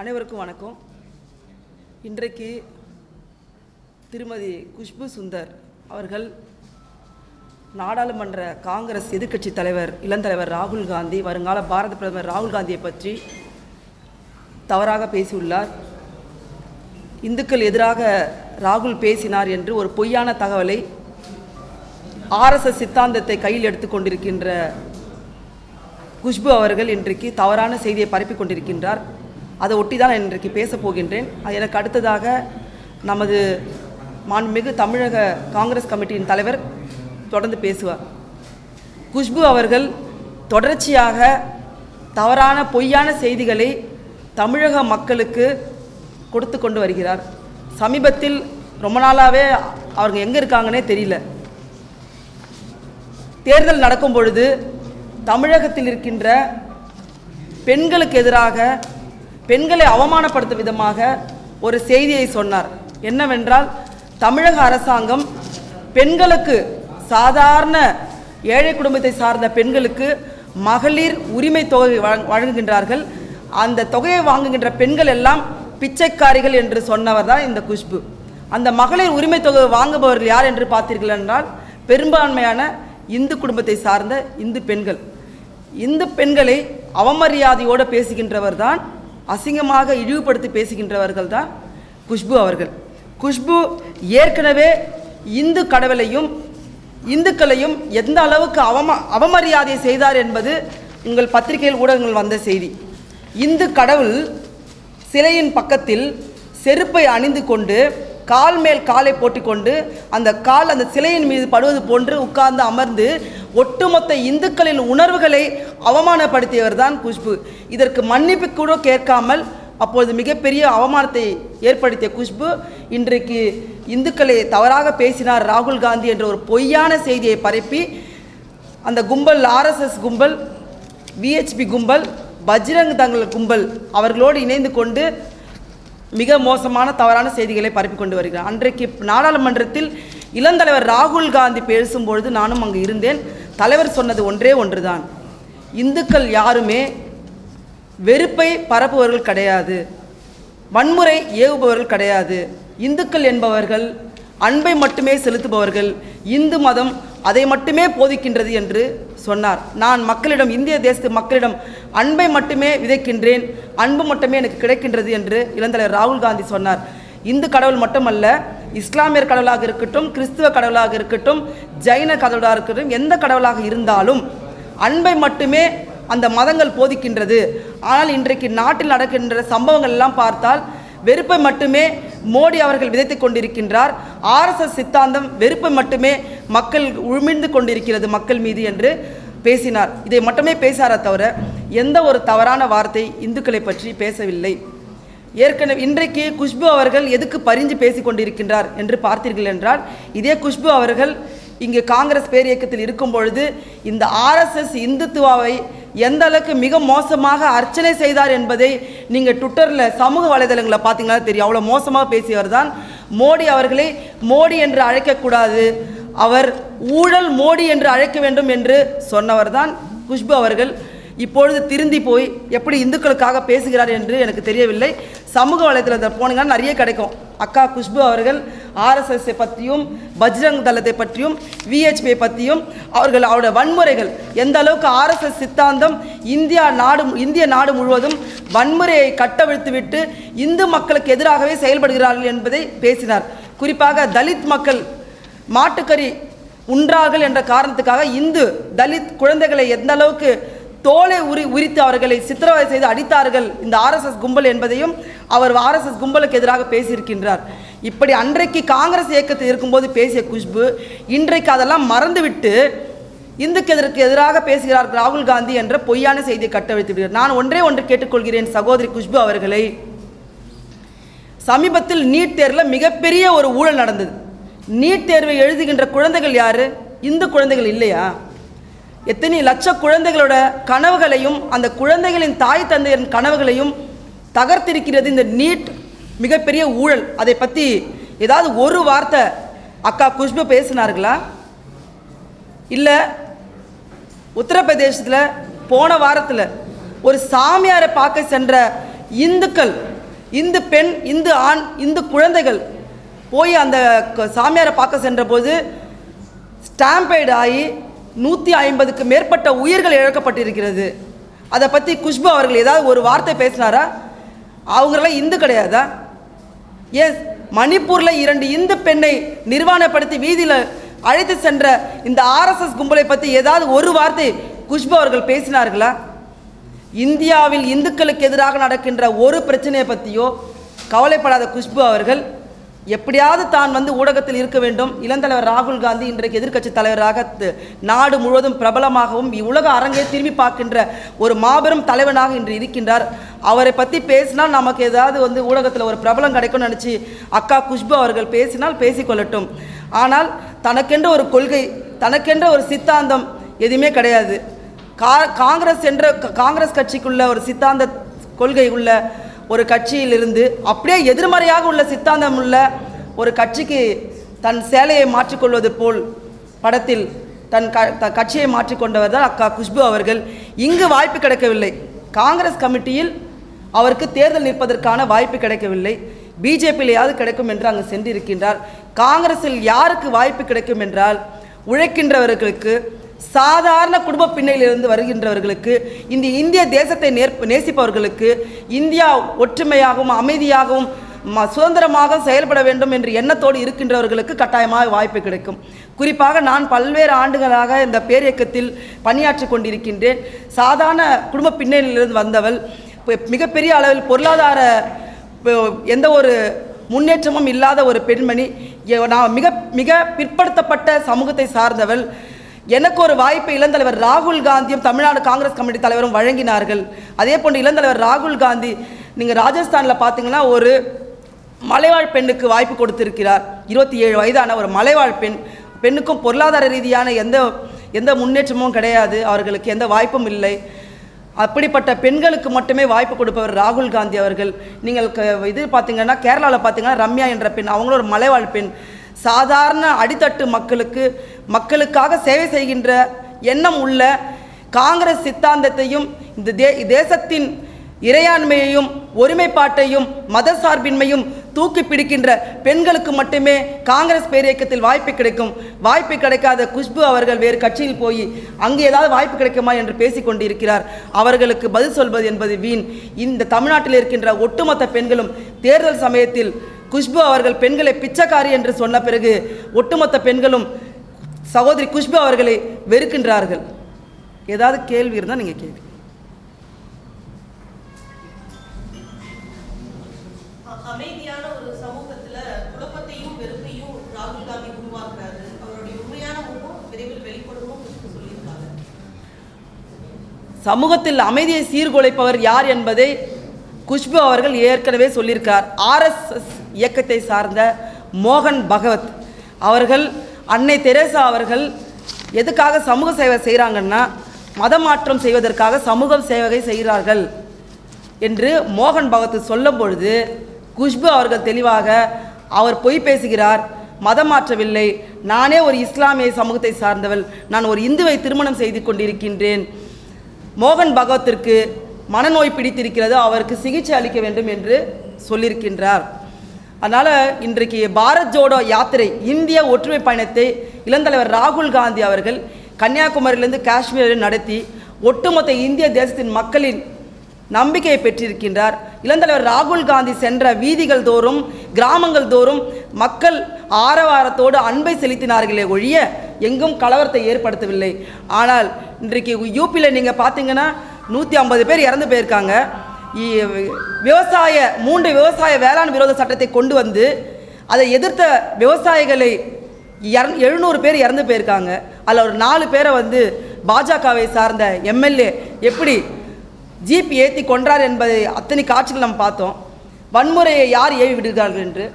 அனைவருக்கும் வணக்கம். இன்றைக்கு திருமதி குஷ்பு சுந்தர் அவர்கள் நாடாளுமன்ற காங்கிரஸ் எதிர்க்கட்சி தலைவர் இளந்தலைவர் ராகுல் காந்தி வருங்கால பாரத பிரதமர் ராகுல் காந்தியை பற்றி தவறாக பேசியுள்ளார். இந்துக்கள் எதிராக ராகுல் பேசினார் என்று ஒரு பொய்யான தகவலை ஆர்எஸ்எஸ் சித்தாந்தத்தை கையில் எடுத்துக்கொண்டிருக்கின்ற குஷ்பு அவர்கள் இன்றைக்கு தவறான செய்தியை பரப்பிக் கொண்டிருக்கின்றார். அதை ஒட்டி தான் நான் இன்றைக்கு பேசப் போகின்றேன். அது எனக்கு அடுத்ததாக நமது மாண்புமிகு தமிழக காங்கிரஸ் கமிட்டியின் தலைவர் தொடர்ந்து பேசுவார். குஷ்பு அவர்கள் தொடர்ச்சியாக தவறான பொய்யான செய்திகளை தமிழக மக்களுக்கு கொடுத்து கொண்டு வருகிறார். சமீபத்தில் ரொம்ப நாளாகவே அவங்க எங்கே இருக்காங்கன்னே தெரியல. தேர்தல் நடக்கும் பொழுது தமிழகத்தில் இருக்கின்ற பெண்களுக்கு எதிராக பெண்களை அவமானப்படுத்தும் விதமாக ஒரு செய்தியை சொன்னார். என்னவென்றால் தமிழக அரசாங்கம் பெண்களுக்கு சாதாரண ஏழை குடும்பத்தை சார்ந்த பெண்களுக்கு மகளிர் உரிமை தொகை வழங்- வழங்குகின்றார்கள். அந்த தொகையை வாங்குகின்ற பெண்கள் எல்லாம் பிச்சைக்காரிகள் என்று சொன்னவர் தான் இந்த குஷ்பு. அந்த மகளிர் உரிமை தொகை வாங்குபவர்கள் யார் என்று பார்த்தீர்கள் என்றால் பெரும்பான்மையான இந்து குடும்பத்தை சார்ந்த இந்து பெண்கள். இந்து பெண்களை அவமரியாதையோடு பேசுகின்றவர் தான் அசிங்கமாக இழிவுபடுத்தி பேசுகின்றவர்கள் தான் குஷ்பு அவர்கள். குஷ்பு ஏற்கனவே இந்து கடவுளையும் இந்துக்களையும் எந்த அளவுக்கு அவம அவமரியாதை செய்தார் என்பது உங்கள் பத்திரிகையில் ஊடகங்கள் வந்த செய்தி. இந்து கடவுள் சிலையின் பக்கத்தில் செருப்பை அணிந்து கொண்டு கால் மேல் காலை போட்டுக்கொண்டு அந்த கால் அந்த சிலையின் மீது படுவது போன்று உட்கார்ந்து அமர்ந்து ஒட்டுமொத்த இந்துக்களின் உணர்வுகளை அவமானப்படுத்தியவர் தான் குஷ்பு. இதற்கு மன்னிப்பு கூட கேட்காமல் அப்பொழுது மிகப்பெரிய அவமானத்தை ஏற்படுத்திய குஷ்பு இன்றைக்கு இந்துக்களை தவறாக பேசினார் ராகுல் காந்தி என்ற ஒரு பொய்யான செய்தியை பரப்பி அந்த கும்பல் ஆர்எஸ்எஸ் கும்பல் விஹெச்பி கும்பல் பஜ்ரங் தங்கள் கும்பல் அவர்களோடு இணைந்து கொண்டு மிக மோசமான தவறான செய்திகளை பரப்பி கொண்டு வருகிறார். அன்றைக்கு நாடாளுமன்றத்தில் இளந்தலைவர் ராகுல் காந்தி பேசும்பொழுது நானும் அங்கு இருந்தேன். தலைவர் சொன்னது ஒன்றே ஒன்றுதான். இந்துக்கள் யாருமே வெறுப்பை பரப்புபவர்கள் கிடையாது. வன்முறை ஏவுபவர்கள் கிடையாது. இந்துக்கள் என்பவர்கள் அன்பை மட்டுமே செலுத்துபவர்கள். இந்து மதம் அதை மட்டுமே போதிக்கின்றது என்று சொன்னார். நான் மக்களிடம் இந்திய தேசத்து மக்களிடம் அன்பை மட்டுமே விதைக்கின்றேன். அன்பு மட்டுமே எனக்கு கிடைக்கின்றது என்று இளந்தலைவர் ராகுல் காந்தி சொன்னார். இந்து கடவுள் மட்டுமல்ல இஸ்லாமியர் கடவுளாக இருக்கட்டும் கிறிஸ்துவ கடவுளாக இருக்கட்டும் ஜைன கடவுளாக இருக்கட்டும் எந்த கடவுளாக இருந்தாலும் அன்பை மட்டுமே அந்த மதங்கள் போதிக்கின்றது. ஆனால் இன்றைக்கு நாட்டில் நடக்கின்ற சம்பவங்கள் எல்லாம் பார்த்தால் வெறுப்பை மட்டுமே மோடி அவர்கள் விதைத்துக் கொண்டிருக்கின்றார். ஆர்எஸ்எஸ் சித்தாந்தம் வெறுப்பை மட்டுமே மக்கள் உமிழ்ந்து கொண்டிருக்கிறது மக்கள் மீது என்று பேசினார். இதை மட்டுமே பேசாரே தவிர எந்த ஒரு தவறான வார்த்தை இந்துக்களை பற்றி பேசவில்லை. ஏற்கனவே இன்றைக்கு குஷ்பு அவர்கள் எதுக்கு பரிஞ்சு பேசிக்கொண்டிருக்கின்றார் என்று பார்த்தீர்கள் என்றால் இதே குஷ்பு அவர்கள் இங்கு காங்கிரஸ் பேரியக்கத்தில் இருக்கும் பொழுது இந்த ஆர்எஸ்எஸ் இந்துத்துவாவை எந்த அளவுக்கு மிக மோசமாக அர்ச்சனை செய்தார் என்பதை நீங்கள் ட்விட்டரில் சமூக வலைதளங்களை பார்த்தீங்கன்னா தெரியும். அவ்வளோ மோசமாக பேசியவர் தான். மோடி அவர்களை மோடி என்று அழைக்கக்கூடாது. அவர் ஊழல் மோடி என்று அழைக்க வேண்டும் என்று சொன்னவர் தான் குஷ்பு அவர்கள். இப்பொழுது திருந்தி போய் எப்படி இந்துக்களுக்காக பேசுகிறார் என்று எனக்கு தெரியவில்லை. சமூக வலைதளத்தில் போனீங்கன்னா நிறைய கிடைக்கும். அக்கா குஷ்பு அவர்கள் ஆர்எஸ்எஸ்ஸை பற்றியும் பஜ்ரங் தளத்தை பற்றியும் விஹெச்பியை பற்றியும் அவர்கள் அவருடைய வன்முறைகள் எந்த அளவுக்கு ஆர்எஸ்எஸ் சித்தாந்தம் இந்தியா நாடு இந்திய நாடு முழுவதும் வன்முறையை கட்டவிழ்த்துவிட்டு இந்து மக்களுக்கு எதிராகவே செயல்படுகிறார்கள் என்பதை பேசினார். குறிப்பாக தலித் மக்கள் மாட்டுக்கறி உன்றார்கள் என்ற காரணத்துக்காக இந்து தலித் குழந்தைகளை எந்த அளவுக்கு தோலை உரி உரித்து அவர்களை சித்திரவதை செய்து அடித்தார்கள் இந்த ஆர்எஸ்எஸ் கும்பல் என்பதையும் அவர் ஆர்எஸ்எஸ் கும்பலுக்கு எதிராக பேசியிருக்கின்றார். இப்படி அன்றைக்கு காங்கிரஸ் இயக்கத்தில் இருக்கும்போது பேசிய குஷ்பு இன்றைக்கு அதெல்லாம் மறந்துவிட்டு இந்துக்கு எதற்கு எதிராக பேசுகிறார் ராகுல் காந்தி என்ற பொய்யான செய்தியை கட்டவிழ்த்து விடுகிறார். நான் ஒன்றே ஒன்று கேட்டுக்கொள்கிறேன் சகோதரி குஷ்பு அவர்களை. சமீபத்தில் நீட் தேர்வில் மிகப்பெரிய ஒரு ஊழல் நடந்தது. நீட் தேர்வை எழுதுகின்ற குழந்தைகள் யார்? இந்து குழந்தைகள் இல்லையா? எத்தனை லட்ச குழந்தைகளோட கனவுகளையும் அந்த குழந்தைகளின் தாய் தந்தையரின் கனவுகளையும் தகர்த்திருக்கிறது இந்த நீட் மிகப்பெரிய ஊழல். அதை பற்றி ஏதாவது ஒரு வார்த்தை அக்கா குஷ்பு பேசினார்களா? இல்லை உத்தரப்பிரதேசத்தில் போன வாரத்தில் ஒரு சாமியாரை பார்க்க சென்ற இந்துக்கள் இந்து பெண் இந்து ஆண் இந்து குழந்தைகள் போய் அந்த சாமியாரை பார்க்க சென்றபோது ஸ்டாம்பைடு ஆகி நூற்றி ஐம்பதுக்கு மேற்பட்ட உயிர்கள் இழக்கப்பட்டிருக்கிறது. அதை பற்றி குஷ்பு அவர்கள் ஏதாவது ஒரு வார்த்தை பேசினாரா? அவங்களாம் இந்து கிடையாதா? எஸ் மணிப்பூரில் இரண்டு இந்து பெண்ணை நிர்வாணப்படுத்தி வீதியில் அழைத்து சென்ற இந்த ஆர்எஸ்எஸ் கும்பலை பற்றி ஏதாவது ஒரு வார்த்தை குஷ்பு அவர்கள் பேசினார்களா? இந்தியாவில் இந்துக்களுக்கு எதிராக நடக்கின்ற ஒரு பிரச்சனையை பற்றியோ கவலைப்படாத குஷ்பு அவர்கள் எப்படியாவது தான் வந்து ஊடகத்தில் இருக்க வேண்டும். இளந்தலைவர் ராகுல் காந்தி இன்றைக்கு எதிர்க்கட்சி தலைவராக நாடு முழுவதும் பிரபலமாகவும் உலக அரங்கை திரும்பி பார்க்கின்ற ஒரு மாபெரும் தலைவனாக இன்று இருக்கின்றார். அவரை பற்றி பேசினால் நமக்கு ஏதாவது வந்து ஊடகத்தில் ஒரு பிரபலம் கிடைக்கும்னு நினச்சி அக்கா குஷ்பு அவர்கள் பேசினால் பேசிக்கொள்ளட்டும் ஆனால் தனக்கென்ற ஒரு கொள்கை தனக்கென்ற ஒரு சித்தாந்தம் எதுவுமே கிடையாது. கா காங்கிரஸ் என்ற க- காங்கிரஸ் கட்சிக்குள்ள ஒரு சித்தாந்த கொள்கை உள்ள ஒரு கட்சியிலிருந்து அப்படியே எதிர்மறையாக உள்ள சித்தாந்தம் உள்ள ஒரு கட்சிக்கு தன் சேலையை மாற்றிக்கொள்வது போல் படத்தில் தன் க த- கட்சியை மாற்றிக்கொண்டவர் தான் அக்கா குஷ்பு அவர்கள். இங்கு வாய்ப்பு கிடைக்கவில்லை. காங்கிரஸ் கமிட்டியில் அவருக்கு தேர்தல் நிற்பதற்கான வாய்ப்பு கிடைக்கவில்லை. பிஜேபியிலேயாவது கிடைக்கும் என்று அங்கு சென்றிருக்கின்றார். காங்கிரஸில் யாருக்கு வாய்ப்பு கிடைக்கும் என்றால் உழைக்கின்றவர்களுக்கு சாதாரண குடும்ப பின்னணியிலிருந்து வருகின்றவர்களுக்கு இந்த இந்திய தேசத்தை நேர் நேசிப்பவர்களுக்கு இந்தியா ஒற்றுமையாகவும் அமைதியாகவும் சுதந்திரமாக செயல்பட வேண்டும் என்ற எண்ணத்தோடு இருக்கின்றவர்களுக்கு கட்டாயமாக வாய்ப்பு கிடைக்கும். குறிப்பாக நான் பல்வேறு ஆண்டுகளாக இந்த பேரியக்கத்தில் பணியாற்றி கொண்டிருக்கின்றேன். சாதாரண குடும்ப பின்னணியிலிருந்து வந்தவள் மிகப்பெரிய அளவில் பொருளாதார எந்த ஒரு முன்னேற்றமும் இல்லாத ஒரு பெண்மணி நான் மிக மிக பிற்படுத்தப்பட்ட சமூகத்தை சார்ந்தவள். எனக்கு ஒரு வாய்ப்பை இளந்தலைவர் ராகுல் காந்தியும் தமிழ்நாடு காங்கிரஸ் கமிட்டி தலைவரும் வழங்கினார்கள். அதே போன்று இளந்தலைவர் ராகுல் காந்தி நீங்கள் ராஜஸ்தானில் பார்த்தீங்கன்னா ஒரு மலைவாழ் பெண்ணுக்கு வாய்ப்பு கொடுத்திருக்கிறார். இருபத்தி ஏழு வயதான ஒரு மலைவாழ் பெண். பெண்ணுக்கும் பொருளாதார ரீதியான எந்த எந்த முன்னேற்றமும் கிடையாது. அவர்களுக்கு எந்த வாய்ப்பும் இல்லை. அப்படிப்பட்ட பெண்களுக்கு மட்டுமே வாய்ப்பு கொடுப்பவர் ராகுல் காந்தி அவர்கள். நீங்கள் க- இது பார்த்தீங்கன்னா கேரளாவில் பார்த்தீங்கன்னா ரம்யா என்ற பெண் அவங்களும் ஒரு மலைவாழ் பெண். சாதாரண அடித்தட்டு மக்களுக்கு மக்களுக்காக சேவை செய்கின்ற எண்ணம் உள்ள காங்கிரஸ் சித்தாந்தத்தையும் இந்த தே தேசத்தின் இறையாண்மையையும் ஒருமைப்பாட்டையும் மதசார்பின்மையும் தூக்கி பிடிக்கின்ற பெண்களுக்கு மட்டுமே காங்கிரஸ் பேரியக்கத்தில் வாய்ப்பு கிடைக்கும். வாய்ப்பு கிடைக்காத குஷ்பு அவர்கள் வேறு கட்சியில் போய் அங்கே ஏதாவது வாய்ப்பு கிடைக்குமா என்று பேசிக்கொண்டிருக்கிறார் அவர்களுக்கு பதில் சொல்வது என்பது வீண். இந்த தமிழ்நாட்டில் இருக்கின்ற ஒட்டுமொத்த பெண்களும் தேர்தல் சமயத்தில் குஷ்பு அவர்கள் பெண்களை பிச்சைக்காரி என்று சொன்ன பிறகு ஒட்டுமொத்த பெண்களும் சகோதரி குஷ்பு அவர்களை வெறுக்கின்றார்கள். ஏதாவது கேள்வி இருந்தால் நீங்கள் கேள்வி அ- அமைதியான ஒரு சமூகத்துல குழப்பத்தையும் வெறுப்பையும் ராகுல் காந்தி உருவாக்குறாரு. அவருடைய உண்மையான முகம் விரைவில் வெளிப்படணும் சொல்லியிருக்காங்க. சமூகத்தில் அமைதியை சீர்குலைப்பவர் யார் என்பதை குஷ்பு அவர்கள் ஏற்கனவே சொல்லியிருக்கார். ஆர்எஸ்எஸ் இயக்கத்தை சார்ந்த மோகன் பகவத் அவர்கள் அன்னை தெரேசா அவர்கள் எதுக்காக சமூக சேவை செய்கிறாங்கன்னா மதமாற்றம் செய்வதற்காக சமூக சேவை செய்கிறார்கள் என்று மோகன் பகவத் சொல்லும் பொழுது குஷ்பு அவர்கள் தெளிவாக அவர் பொய் பேசுகிறார் மதம் மாற்றவில்லை நானே ஒரு இஸ்லாமிய சமூகத்தை சார்ந்தவள் நான் ஒரு இந்துவை திருமணம் செய்து கொண்டிருக்கின்றேன். மோகன் பகவத்திற்கு மனநோய் பிடித்திருக்கிறது அவருக்கு சிகிச்சை அளிக்க வேண்டும் என்று சொல்லியிருக்கின்றார். அதனால் இன்றைக்கு பாரத் ஜோடோ யாத்திரை இந்திய ஒற்றுமை பயணத்தை இளந்தலைவர் ராகுல் காந்தி அவர்கள் கன்னியாகுமரியிலிருந்து காஷ்மீரில் நடத்தி ஒட்டுமொத்த இந்திய தேசத்தின் மக்களின் நம்பிக்கையை பெற்றிருக்கின்றார். இளந்தலைவர் ராகுல் காந்தி சென்ற வீதிகள் தோறும் கிராமங்கள் தோறும் மக்கள் ஆரவாரத்தோடு அன்பை செலுத்தினார்களே ஒழிய எங்கும் கலவரத்தை ஏற்படுத்தவில்லை. ஆனால் இன்றைக்கு யூபியில் நீங்கள் பார்த்தீங்கன்னா நூற்றி ஐம்பது பேர் இறந்து போயிருக்காங்க. விவசாய மூன்று விவசாய வேளாண் விரோத சட்டத்தை கொண்டு வந்து அதை எதிர்த்த விவசாயிகளை இற- எழுநூறு பேர் இறந்து போயிருக்காங்க. அதில் ஒரு நாலு பேரை வந்து பாஜகவை சார்ந்த எம்எல்ஏ எப்படி ஜீப் ஏற்றி கொன்றார் என்பதை அத்தனை காட்சிகள் நம்ம பார்த்தோம். வன்முறையை யார் ஏவி விடுகிறார்கள் என்று.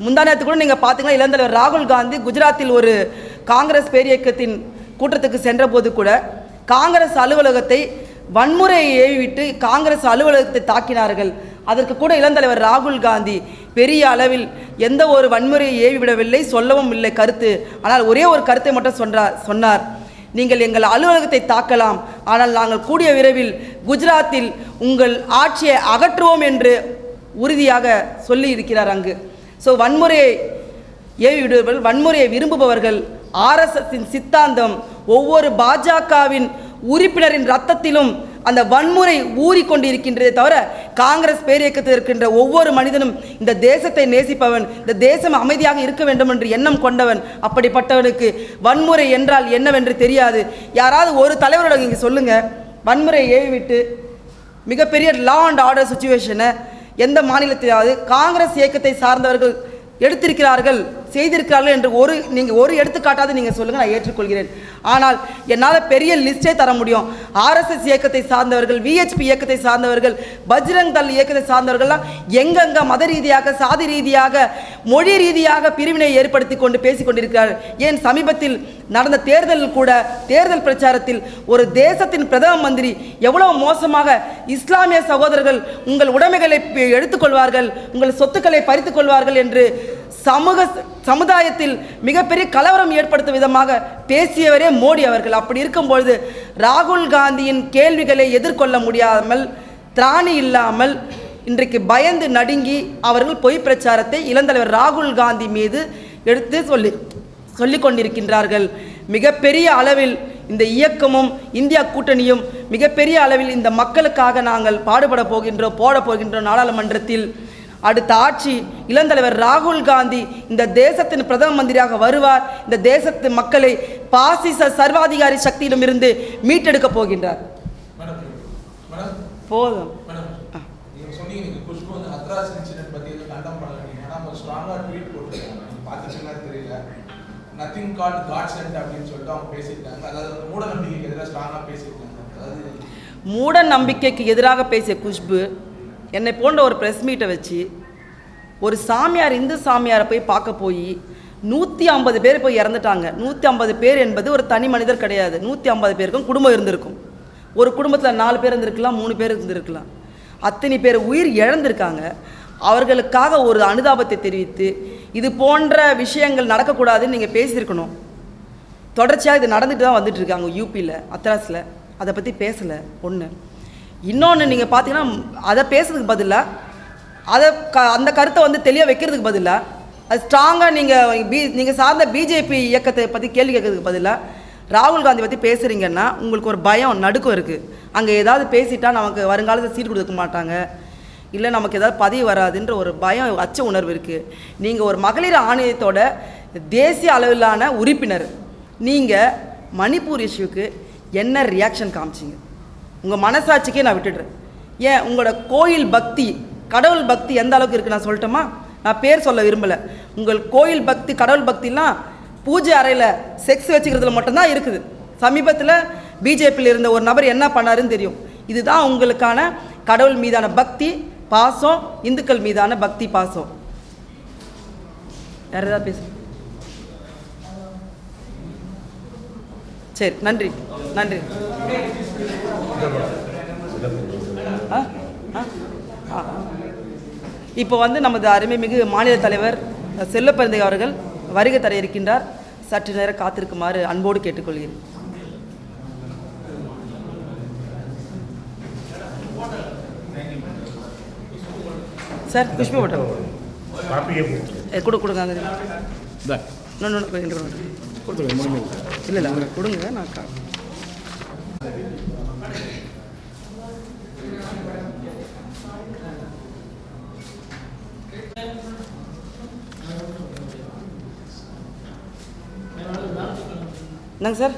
முந்தா நேரத்து கூட நீங்கள் பார்த்தீங்கன்னா இளந்தலைவர் ராகுல் காந்தி குஜராத்தில் ஒரு காங்கிரஸ் பேரியக்கத்தின் கூட்டத்துக்கு சென்றபோது கூட காங்கிரஸ் அலுவலகத்தை வன்முறையை ஏவிவிட்டு காங்கிரஸ் அலுவலகத்தை தாக்கினார்கள். அதற்கு கூட இளந்தலைவர் ராகுல் காந்தி பெரிய அளவில் எந்த ஒரு வன்முறையை ஏவி விடவில்லை சொல்லவும் இல்லை கருத்து. ஆனால் ஒரே ஒரு கருத்தை மட்டும் சொன்னார் சொன்னார். நீங்கள் எங்கள் அலுவலகத்தை தாக்கலாம் ஆனால் நாங்கள் கூடிய விரைவில் குஜராத்தில் உங்கள் ஆட்சியை அகற்றுவோம் என்று உறுதியாக சொல்லி இருக்கிறார் அங்கு. ஸோ வன்முறையை ஏவிடுபவர்கள் வன்முறையை விரும்புபவர்கள் ஆர்எஸ்எஸின் சித்தாந்தம் ஒவ்வொரு பாஜகவின் உறுப்பினரின் ரத்தத்திலும் அந்த வன்முறை ஊறிக்கொண்டிருக்கின்றதே தவிர காங்கிரஸ் பேரியக்கத்தில் இருக்கின்ற ஒவ்வொரு மனிதனும் இந்த தேசத்தை நேசிப்பவன் இந்த தேசம் அமைதியாக இருக்க வேண்டும் என்று எண்ணம் கொண்டவன் அப்படிப்பட்டவனுக்கு வன்முறை என்றால் என்னவென்று தெரியாது. யாராவது ஒரு தலைவரோட இங்கே சொல்லுங்க. வன்முறை ஏவிவிட்டு மிகப்பெரிய லா அண்ட் ஆர்டர் சுச்சுவேஷனை எந்த மாநிலத்திலாவது காங்கிரஸ் இயக்கத்தை சார்ந்தவர்கள் எடுத்திருக்கிறார்கள் செய்திருக்கிறார்கள் என்று ஒரு நீங்கள் ஒரு எடுத்துக்காட்டாவது நீங்கள் சொல்லுங்கள் நான் ஏற்றுக்கொள்கிறேன். ஆனால் என்னால் பெரிய லிஸ்டே தர முடியும். ஆர்எஸ்எஸ் இயக்கத்தை சார்ந்தவர்கள் விஹெச்பி இயக்கத்தை சார்ந்தவர்கள் பஜ்ரங் தள் இயக்கத்தை சார்ந்தவர்கள்லாம் எங்கெங்க மத ரீதியாக சாதி ரீதியாக மொழி ரீதியாக பிரிவினை ஏற்படுத்தி கொண்டு பேசி கொண்டிருக்கிறார் ஏன் சமீபத்தில் நடந்த தேர்தலில் கூட தேர்தல் பிரச்சாரத்தில் ஒரு தேசத்தின் பிரதம மந்திரி எவ்வளவு மோசமாக இஸ்லாமிய சகோதரர்கள் உங்கள் உடைமைகளை எடுத்துக்கொள்வார்கள் உங்கள் சொத்துக்களை பறித்துக் கொள்வார்கள் என்று சமூக சமுதாயத்தில் மிகப்பெரிய கலவரம் ஏற்படுத்தும் விதமாக பேசியவரே மோடி அவர்கள். அப்படி இருக்கும்பொழுது ராகுல் காந்தியின் கேள்விகளை எதிர்கொள்ள முடியாமல் திராணி இல்லாமல் இன்றைக்கு பயந்து நடுங்கி அவர்கள் பொய் பிரச்சாரத்தை இளந்தலைவர் ராகுல் காந்தி மீது எடுத்து சொல்லி சொல்லிக் கொண்டிருக்கின்றார்கள். மிகப்பெரிய அளவில் இந்த இயக்கமும் இந்தியா கூட்டணியும் மிகப்பெரிய அளவில் இந்த மக்களுக்காக நாங்கள் பாடுபட போகின்றோம் போட போகின்றோம் நாடாளுமன்றத்தில். அடுத்த ஆட்சி இளந்தலைவர் ராகுல் காந்தி இந்த தேசத்தின் பிரதம மந்திரியாக வருவார். இந்த தேசத்து மக்களை பாசிச சர்வாதிகாரி சக்தியிடமிருந்து மீட்டெடுக்க போகின்றார். போதும். நத்திங் காட் சென்ட் அப்படின்னு சொல்லிட்டு அவங்க பேசியிருக்காங்க. அதாவது நம்பிக்கைக்கு எதிராக பேசியிருக்காங்க. அதாவது மூட நம்பிக்கைக்கு எதிராக பேசிய குஷ்பு என்னை போன்ற ஒரு ப்ரெஸ் மீட்டை வச்சு ஒரு சாமியார் இந்து சாமியாரை போய் பார்க்க போய் நூற்றி ஐம்பது பேர் போய் இறந்துட்டாங்க. நூற்றி ஐம்பது பேர் என்பது ஒரு தனி மனிதர் கிடையாது. நூற்றி ஐம்பது பேருக்கும் குடும்பம் இருந்திருக்கும். ஒரு குடும்பத்தில் நாலு பேர் இருந்திருக்கலாம் மூணு பேர் இருந்திருக்கலாம். அத்தனை பேர் உயிர் இழந்திருக்காங்க. அவர்களுக்காக ஒரு அனுதாபத்தை தெரிவித்து இது போன்ற விஷயங்கள் நடக்கக்கூடாதுன்னு நீங்கள் பேசியிருக்கணும். தொடர்ச்சியாக இது நடந்துட்டு தான் வந்துட்டுருக்காங்க யூபியில் அத்ராஸில் அதை பற்றி பேசலை ஒன்று இன்னொன்று நீங்கள் பார்த்தீங்கன்னா அதை பேசுறதுக்கு பதிலாக அதை க அந்த கருத்தை வந்து தெளிவாக வைக்கிறதுக்கு பதிலாக அது ஸ்ட்ராங்காக நீங்கள் பி நீங்கள் சார்ந்த பிஜேபி இயக்கத்தை பற்றி கேள்வி கேட்கறதுக்கு பதிலாக ராகுல் காந்தி பற்றி பேசுகிறீங்கன்னா உங்களுக்கு ஒரு பயம் நடுக்கம் இருக்குது அங்கே ஏதாவது பேசிட்டா நமக்கு வருங்காலத்தில் சீட் கொடுக்க மாட்டாங்க. இல்லை நமக்கு ஏதாவது பதவி வராதுன்ற ஒரு பயம் அச்ச உணர்வு இருக்குது நீங்கள் ஒரு மகளிர் ஆணையத்தோட தேசிய அளவிலான உறுப்பினர். நீங்கள் மணிப்பூர் இஷ்யூக்கு என்ன ரியாக்ஷன் காமிச்சிங்க? உங்கள் மனசாட்சிக்கே நான் விட்டுடுறேன். ஏன்? உங்களோட கோயில் பக்தி கடவுள் பக்தி எந்த அளவுக்கு இருக்குது நான் சொல்லட்டுமா? நான் பேர் சொல்ல விரும்பலை. உங்கள் கோயில் பக்தி கடவுள் பக்திலாம் பூஜை அறையில் செக்ஸ் வச்சுக்கிறதுல மட்டும்தான் இருக்குது. சமீபத்தில் பிஜேபியில் இருந்த ஒரு நபர் என்ன பண்ணாருன்னு தெரியும். இதுதான் உங்களுக்கான கடவுள் மீதான பக்தி பாசம் இந்துக்கள் மீதான பக்தி பாசம். வேறு ஏதாவது பேசுகிறேன் சரி நன்றி நன்றி. ஆ ஆ ஆ. இப்போ வந்து நமது அருமைமிகு மாநில தலைவர் செல்லப்பெருந்தை அவர்கள் வருகை தர இருக்கின்றார். சற்று நேரம் காத்திருக்குமாறு அன்போடு கேட்டுக்கொள்கிறேன். சார் புஷ்ப கொடு கொடுங்க கொடுங்க கொடுத்துருங்க மூணு இல்லை இல்லை அவங்க கொடுங்க நான் கா- என்னங்க சார்?